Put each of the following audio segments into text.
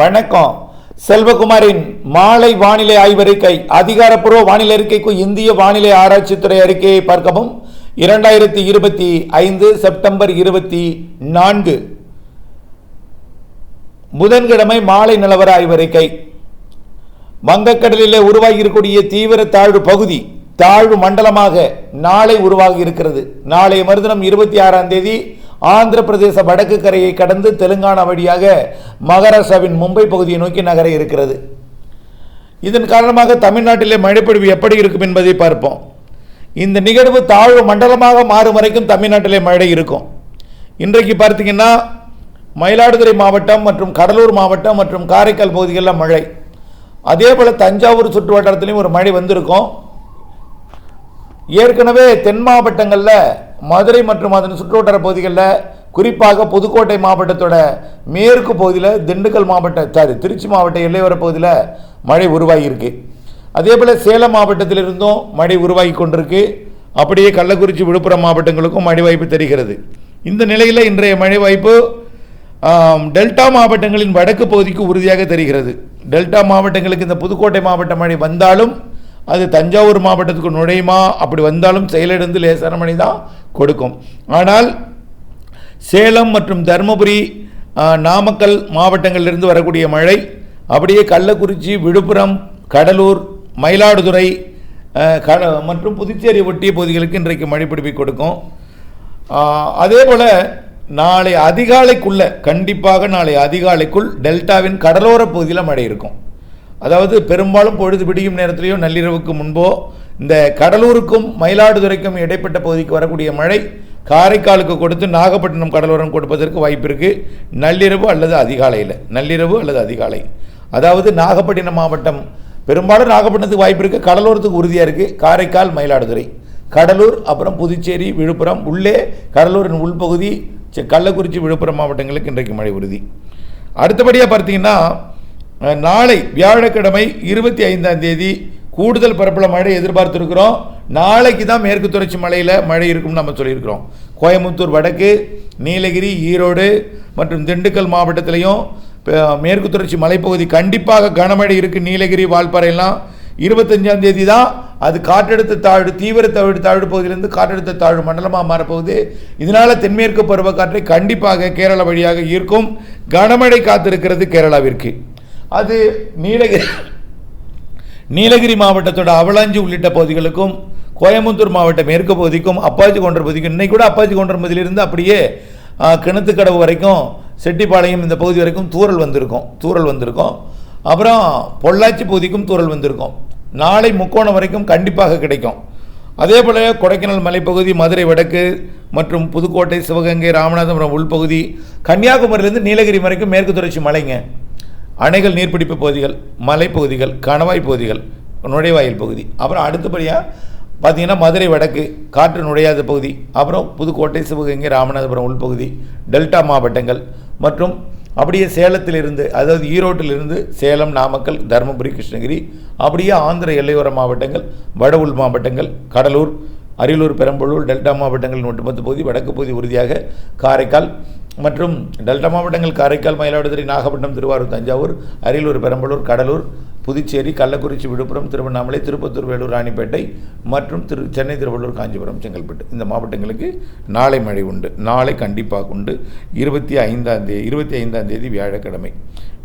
வணக்கம். செல்வகுமாரின் மாலை வானிலை ஆய்வறிக்கை அதிகாரப்பூர்வ வானிலை அறிக்கைக்கு இந்திய வானிலை ஆராய்ச்சித்துறை அறிக்கையை பார்க்கவும். இரண்டாயிரத்தி இருபத்தி ஐந்து செப்டம்பர் இருபத்தி நான்கு. புதன்கிழமை மாலை நிலவர ஆய்வறிக்கை வங்கக்கடலிலே உருவாகி இருக்கக்கூடிய தீவிர தாழ்வு பகுதி தாழ்வு மண்டலமாக நாளை உருவாகி இருக்கிறது நாளை மறுதினம் இருபத்தி ஆறாம் தேதி ஆந்திர பிரதேச வடக்கு கரையை கடந்து தெலுங்கானா வழியாக மகாராஷ்டிராவின் மும்பை பகுதியை நோக்கி நகர இருக்கிறது. இதன் காரணமாக தமிழ்நாட்டிலே மழைப்பொழிவு எப்படி இருக்கும் என்பதை பார்ப்போம். இந்த நிகழ்வு தாழ்வு மண்டலமாக மாறும் வரைக்கும் தமிழ்நாட்டிலே மழை இருக்கும். இன்றைக்கு பார்த்தீங்கன்னா மயிலாடுதுறை மாவட்டம் மற்றும் கடலூர் மாவட்டம் மற்றும் காரைக்கால் பகுதிகளில் மழை. அதே போல் தஞ்சாவூர் சுற்று வட்டாரத்துலேயும் ஒரு மழை வந்திருக்கும். ஏற்கனவே தென் மாவட்டங்களில் மதுரை மற்றும் அதன் சுற்றுவட்டார பகுதிகளில் குறிப்பாக புதுக்கோட்டை மாவட்டத்தோட மேற்கு பகுதியில் திண்டுக்கல் மாவட்ட சாரி திருச்சி மாவட்ட எல்லையோர பகுதியில் மழை உருவாகியிருக்கு. அதே போல் சேலம் மாவட்டத்திலிருந்தும் மழை உருவாகி கொண்டிருக்கு. அப்படியே கள்ளக்குறிச்சி விழுப்புரம் மாவட்டங்களுக்கும் மழை வாய்ப்பு தெரிகிறது. இந்த நிலையில் இன்றைய மழை வாய்ப்பு டெல்டா மாவட்டங்களின் வடக்கு பகுதிக்கு உறுதியாக தெரிகிறது. டெல்டா மாவட்டங்களுக்கு இந்த புதுக்கோட்டை மாவட்ட மழை வந்தாலும் அது தஞ்சாவூர் மாவட்டத்துக்கு நுழையுமா? அப்படி வந்தாலும் செயலிழந்து லேசான மழை தான் கொடுக்கும். ஆனால் சேலம் மற்றும் தருமபுரி நாமக்கல் மாவட்டங்களிலிருந்து வரக்கூடிய மழை அப்படியே கள்ளக்குறிச்சி விழுப்புரம் கடலூர் மயிலாடுதுறை கட மற்றும் புதுச்சேரி ஒட்டிய பகுதிகளுக்கு இன்றைக்கு மழை பிடிப்பை கொடுக்கும். அதே போல் நாளை அதிகாலைக்குள்ளே கண்டிப்பாக நாளை அதிகாலைக்குள் டெல்டாவின் கடலோர பகுதியில் மழை இருக்கும். அதாவது பெரும்பாலும் பொழுது விடியும் நேரத்திலேயோ நள்ளிரவுக்கு முன்போ இந்த கடலூருக்கும் மயிலாடுதுறைக்கும் இடைப்பட்ட பகுதிக்கு வரக்கூடிய மழை காரைக்காலுக்கு கொடுத்து நாகப்பட்டினம் கடலோரம் கொடுப்பதற்கு வாய்ப்பு இருக்குது நள்ளிரவு அல்லது அதிகாலையில். நள்ளிரவு அல்லது அதிகாலை. அதாவது நாகப்பட்டினம் மாவட்டம். பெரும்பாலும் நாகப்பட்டினத்துக்கு வாய்ப்பு இருக்குது கடலோரத்துக்கு உறுதியாக இருக்குது காரைக்கால் மயிலாடுதுறை. கடலூர் அப்புறம் புதுச்சேரி விழுப்புரம். உள்ளே கடலூரின் உள்பகுதி கள்ளக்குறிச்சி விழுப்புரம் மாவட்டங்களுக்கு இன்றைக்கு மழை உறுதி. அடுத்தபடியாக பார்த்தீங்கன்னா நாளை வியாழக்கிழமை இருபத்தி ஐந்தாம் தேதி கூடுதல் பரப்பில் மழை எதிர்பார்த்துருக்கிறோம். நாளைக்கு தான் மேற்கு தொடர்ச்சி மலையில் மழை இருக்கும்னு நம்ம சொல்லியிருக்கிறோம். கோயம்புத்தூர் வடக்கு நீலகிரி ஈரோடு மற்றும் திண்டுக்கல் மாவட்டத்திலையும் மேற்கு தொடர்ச்சி மலைப்பகுதி கண்டிப்பாக கனமழை இருக்குது நீலகிரி வால்பாறையெல்லாம் இருபத்தஞ்சாம் தேதி தான். அது காற்றழுத்த தாழ்வு தீவிர தாழ்வு தாழ்வு பகுதியிலிருந்து காற்றழுத்த தாழ்வு மண்டலமாக மாறப்போகுது. இதனால் தென்மேற்கு பருவக்காற்றை கண்டிப்பாக கேரளா வழியாக ஈர்க்கும். கனமழை காத்திருக்கிறது கேரளாவிற்கு. அது நீலகிரி நீலகிரி மாவட்டத்தோட அவலாஞ்சி உள்ளிட்ட பகுதிகளுக்கும் கோயம்புத்தூர் மாவட்ட மேற்கு பகுதிக்கும் அப்பாச்சி கொன்ற பகுதிக்கும் இன்னைக்கு கூட அப்பாச்சி கொன்ற பகுதியிலிருந்து அப்படியே கிணத்துக்கடவு வரைக்கும் செட்டிப்பாளையம் இந்த பகுதி வரைக்கும் தூரல் வந்திருக்கும் தூரல் வந்திருக்கும். அப்புறம் பொள்ளாச்சி பகுதிக்கும் தூரல் வந்திருக்கும். நாளை முக்கோணம் வரைக்கும் கண்டிப்பாக கிடைக்கும். அதே போல் கொடைக்கானல் மலைப்பகுதி மதுரை வடக்கு மற்றும் புதுக்கோட்டை சிவகங்கை ராமநாதபுரம் உள்பகுதி கன்னியாகுமரியிலேருந்து நீலகிரி வரைக்கும் மேற்கு தொடர்ச்சி மலைங்க. அணைகள் நீர்பிடிப்பு பகுதிகள் மலைப்பகுதிகள் கணவாய் பகுதிகள் நுழைவாயில் பகுதி. அப்புறம் அடுத்தபடியாக பார்த்திங்கன்னா மதுரை வடக்கு காற்று நுழையாத பகுதி. அப்புறம் புதுக்கோட்டை சிவகங்கை ராமநாதபுரம் உள்பகுதி டெல்டா மாவட்டங்கள். மற்றும் அப்படியே சேலத்திலிருந்து அதாவது ஈரோட்டிலிருந்து சேலம் நாமக்கல் தருமபுரி கிருஷ்ணகிரி அப்படியே ஆந்திர எல்லையோர மாவட்டங்கள் வட உள் மாவட்டங்கள் கடலூர் அரியலூர் பெரம்பலூர் டெல்டா மாவட்டங்களின் ஒட்டுமொத்த பகுதி வடக்கு பகுதி உறுதியாக காரைக்கால் மற்றும் டெல்டா மாவட்டங்கள் காரைக்கால் மயிலாடுதுறை நாகப்பட்டினம் திருவாரூர் தஞ்சாவூர் அரியலூர் பெரம்பலூர் கடலூர் புதுச்சேரி கள்ளக்குறிச்சி விழுப்புரம் திருவண்ணாமலை திருப்பத்தூர் வேலூர் ராணிப்பேட்டை மற்றும் திரு சென்னை திருவள்ளூர் காஞ்சிபுரம் செங்கல்பட்டு. இந்த மாவட்டங்களுக்கு நாளை மழை உண்டு. நாளை கண்டிப்பாக உண்டு. இருபத்தி ஐந்தாம் தேதி இருபத்தி ஐந்தாம் தேதி வியாழக்கிழமை.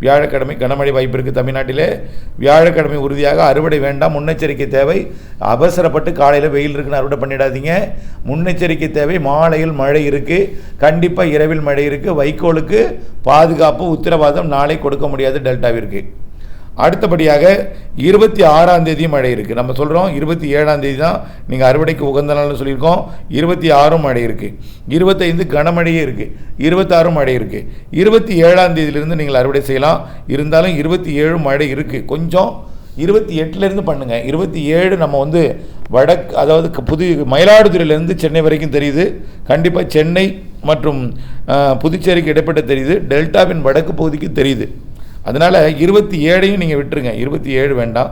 வியாழக்கிழமை கனமழை வாய்ப்பு இருக்குது தமிழ்நாட்டிலே. வியாழக்கிழமை உறுதியாக அறுவடை வேண்டாம் முன்னெச்சரிக்கை தேவை. அவசரப்பட்டு காலையில் வெயில் இருக்குன்னு அறுவடை பண்ணிடாதீங்க. முன்னெச்சரிக்கை தேவை. மாலையில் மழை இருக்குது கண்டிப்பாக இரவில் மழை இருக்குது வைக்கோலுக்கு பாதுகாப்பு உத்தரவாதம் நாளை கொடுக்க முடியாது டெல்டாவிற்கு. அடுத்தபடியாக இருபத்தி ஆறாம் தேதி மழை இருக்குது நம்ம சொல்கிறோம் இருபத்தி ஏழாம் தேதி தான் நீங்கள் அறுவடைக்கு உகந்த நாள்னு சொல்லியிருக்கோம். இருபத்தி ஆறும் மழை இருக்குது இருபத்தைந்து கனமழையே இருக்குது இருபத்தாறும் மழை இருக்குது இருபத்தி ஏழாம் தேதியிலிருந்து நீங்கள் அறுவடை செய்யலாம். இருந்தாலும் இருபத்தி ஏழு மழை இருக்குது கொஞ்சம் இருபத்தி எட்டுலேருந்து பண்ணுங்கள் இருபத்தி ஏழு நம்ம வந்து வடக்கு அதாவது புது மயிலாடுதுறையிலேருந்து சென்னை வரைக்கும் தெரியுது. கண்டிப்பாக சென்னை மற்றும் புதுச்சேரிக்கு இடைப்பட்ட தெரியுது. டெல்டாவின் வடக்கு பகுதிக்கு தெரியுது. அதனால் இருபத்தி ஏழையும் நீங்கள் விட்டுருங்க. இருபத்தி ஏழு வேண்டாம்.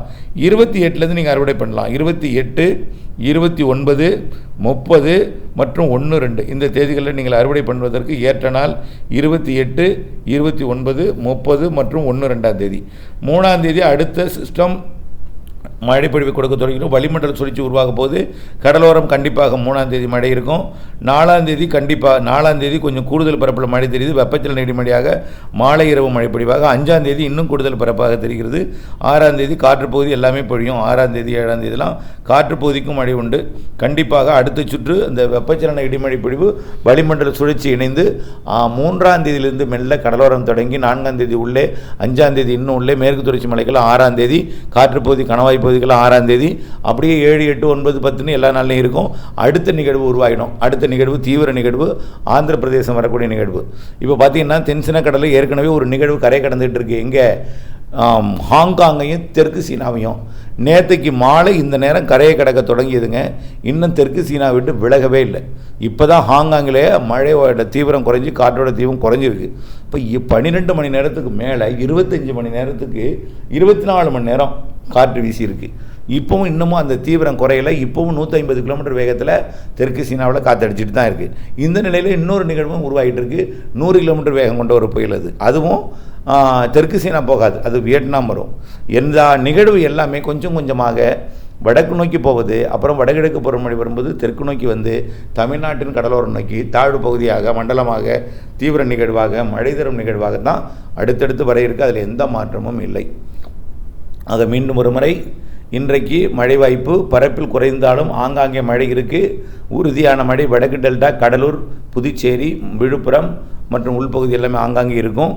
இருபத்தி எட்டுலேருந்து நீங்கள் அறுவடை பண்ணலாம். இருபத்தி எட்டு இருபத்தி ஒன்பது முப்பது மற்றும் ஒன்று ரெண்டு. இந்த தேதிகளில் நீங்கள் அறுவடை பண்ணுவதற்கு ஏற்ற நாள் இருபத்தி எட்டு இருபத்தி ஒன்பது முப்பது மற்றும் ஒன்று ரெண்டாம் தேதி. மூணாம் தேதி அடுத்த சிஸ்டம் மழைப்பொழிவு கொடுக்க தொடங்கிடும் வளிமண்டல சுழற்சி உருவாக போது கடலோரம் கண்டிப்பாக மூணாம் தேதி மழை இருக்கும். நாலாம் தேதி கண்டிப்பாக நாலாம் தேதி கொஞ்சம் கூடுதல் பரப்பில் மழை தெரியுது. வெப்பச்சல இடிமழையாக மாலை இரவு மழை பொழிவாக. அஞ்சாம் தேதி இன்னும் கூடுதல் பரப்பாக தெரிகிறது. ஆறாம் தேதி காற்று பகுதி எல்லாமே பொழியும். ஆறாம் தேதி ஏழாம் தேதிலாம் காற்று பகுதிக்கும் மழை உண்டு. கண்டிப்பாக அடுத்த சுற்று அந்த வெப்பச்சலன இடிமழை பொழிவு வளிமண்டல சுழற்சி இணைந்து மூன்றாம் தேதியிலிருந்து மெல்ல கடலோரம் தொடங்கி நான்காம் தேதி உள்ளே அஞ்சாம் தேதி இன்னும் உள்ளே மேற்கு தொடர்ச்சி மலைகள் ஆறாம் தேதி காற்றுப்பகுதி பகுதி பகுதிகளில் ஆறாம் தேதி அப்படியே ஏழு எட்டு ஒன்பது பத்துன்னு எல்லா நாள்லையும் இருக்கும். அடுத்த நிகழ்வு உருவாகிடும் அடுத்த நிகழ்வு தீவிர நிகழ்வு ஆந்திர பிரதேசம் வரக்கூடிய நிகழ்வு. இப்போ பார்த்தீங்கன்னா தென்சின கடலில் ஏற்கனவே ஒரு நிகழ்வு கரை கடந்துகிட்டு இருக்கு. எங்கே? ஹாங்காங்கையும் தெற்கு சீனாவையும். நேற்றுக்கு மாலை இந்த நேரம் கரையை கடக்க தொடங்கியதுங்க. இன்னும் தெற்கு சீனா விட்டு விலகவே இல்லை. இப்போ தான் ஹாங்காங்கிலே மழையோட தீவிரம் குறைஞ்சி காற்றோட தீவிரம் குறைஞ்சிருக்கு. இப்போ பன்னிரெண்டு மணி நேரத்துக்கு மேலே இருபத்தஞ்சி மணி நேரத்துக்கு இருபத்தி நாலு மணி நேரம் காற்று வீசியிருக்கு. இப்போவும் இன்னமும் அந்த தீவிரம் குறையல. இப்போவும் நூற்றி ஐம்பது கிலோமீட்டர் வேகத்தில் தெற்கு சீனாவில் காற்றடிச்சிட்டு தான் இருக்குது இந்த நிலையில் இன்னொரு நிகழ்வும் உருவாகிட்டு இருக்குது நூறு கிலோமீட்டர் வேகம் கொண்ட ஒரு புயல் அது. அதுவும் தெற்கு சீனா போகாது. அது வியட்நாம் வரும். எந்த நிகழ்வு எல்லாமே கொஞ்சம் கொஞ்சமாக வடக்கு நோக்கி போவது அப்புறம் வடகிழக்கு பருவமழை வரும்போது தெற்கு நோக்கி வந்து தமிழ்நாட்டின் கடலோரம் நோக்கி தாழ்வு பகுதியாக மண்டலமாக தீவிர நிகழ்வாக மழை தரும் நிகழ்வாக தான் அடுத்தடுத்து வர இருக்குது அதில் எந்த மாற்றமும் இல்லை. ஆக மீண்டும் ஒரு முறை இன்றைக்கு மழை வாய்ப்பு பரப்பில் குறைந்தாலும் ஆங்காங்கே மழை இருக்குது உறுதியான மழை வடக்கு டெல்டா கடலூர் புதுச்சேரி விழுப்புரம் மற்றும் உள்பகுதி எல்லாமே ஆங்காங்கே இருக்கும்.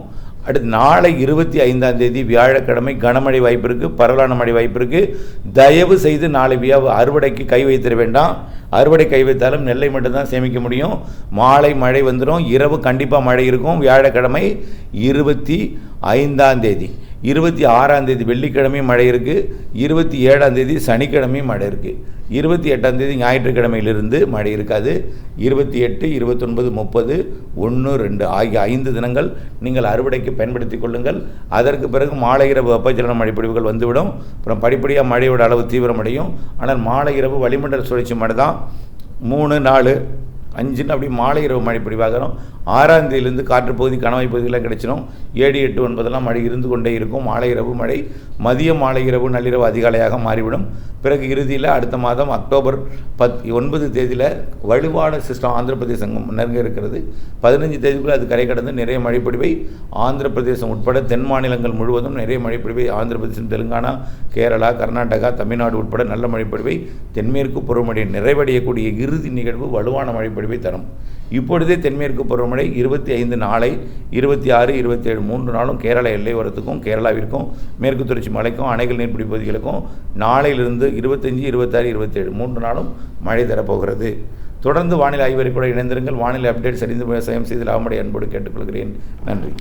அடுத்து நாளை இருபத்தி ஐந்தாம் தேதி வியாழக்கிழமை கனமழை வாய்ப்பு இருக்குது பரவலான மழை வாய்ப்பு இருக்குது தயவு செய்து நாளை வியா அறுவடைக்கு கை வைத்திட வேண்டாம். அறுவடை கை வைத்தாலும் நெல்லை மட்டும்தான் சேமிக்க முடியும். மாலை மழை வந்துடும் இரவு கண்டிப்பாக மழை இருக்கும். வியாழக்கிழமை இருபத்தி ஐந்தாம் தேதி. இருபத்தி ஆறாம் தேதி வெள்ளிக்கிழமையும் மழை இருக்குது இருபத்தி ஏழாம் தேதி சனிக்கிழமையும் மழை இருக்குது இருபத்தி எட்டாம் தேதி ஞாயிற்றுக்கிழமையிலிருந்து மழை இருக்காது. இருபத்தி எட்டு இருபத்தொன்பது முப்பது ஒன்று ரெண்டு ஆகிய ஐந்து தினங்கள் நீங்கள் அறுவடைக்கு பயன்படுத்தி கொள்ளுங்கள். அதற்கு பிறகு மாலை இரவு வெப்பச்சலன மழைப்பொழிவுகள் வந்துவிடும். அப்புறம் படிப்படியாக மழையோட அளவு தீவிரமடையும். ஆனால் மாலை இரவு வளிமண்டல சுழற்சி மழை தான் மூணு நாலு அஞ்சுன்னு அப்படி மாலை இரவு மழை பொழிவாகிறோம் ஆறாம் தேதியிலிருந்து காற்று பகுதி கணவாய் பகுதியெல்லாம் கிடைச்சிடும் ஏழு எட்டு ஒன்பதெல்லாம் மழை இருந்து கொண்டே இருக்கும். மாலை இரவு மழை மதிய மாலை இரவு நள்ளிரவு அதிகாலையாக மாறிவிடும். பிறகு இறுதியில் அடுத்த மாதம் அக்டோபர் பத் ஒன்பது தேதியில் வலுவான சிஸ்டம் ஆந்திர பிரதேசம் நெருங்க இருக்கிறது. பதினஞ்சு தேதிக்குள்ளே அது கரை கடந்து நிறைய மழைப்பொழிவை ஆந்திர பிரதேசம் உட்பட தென் மாநிலங்கள் முழுவதும் நிறைய மழைப்பொழிவை ஆந்திர பிரதேசம் தெலுங்கானா கேரளா கர்நாடகா தமிழ்நாடு உட்பட நல்ல மழைப்பொழிவை தென்மேற்கு பருவமழை நிறைவடையக்கூடிய இறுதி நிகழ்வு வலுவான மழைப்பொழிவை. தரும். இப்பொழுதே தென்மேற்கு பருவமழை இருபத்தி ஐந்து நாளை இருபத்தி ஆறு இருபத்தி ஏழு மூன்று நாளும் கேரள எல்லையோரத்துக்கும் கேரளாவிற்கும் மேற்கு தொடர்ச்சி மலைக்கும் அணைகள் நீர்பிடி பகுதிகளுக்கும் நாளையிலிருந்து இருபத்தஞ்சி இருபத்தாறு இருபத்தேழு மூன்று நாளும் மழை தரப்போகிறது. தொடர்ந்து வானிலை ஆய்வறை கூட இணைந்திருங்கள். வானிலை அப்டேட் சரிந்து விவசாயம் செய்து லாபமடை அன்போடு கேட்டுக்கொள்கிறேன். நன்றி.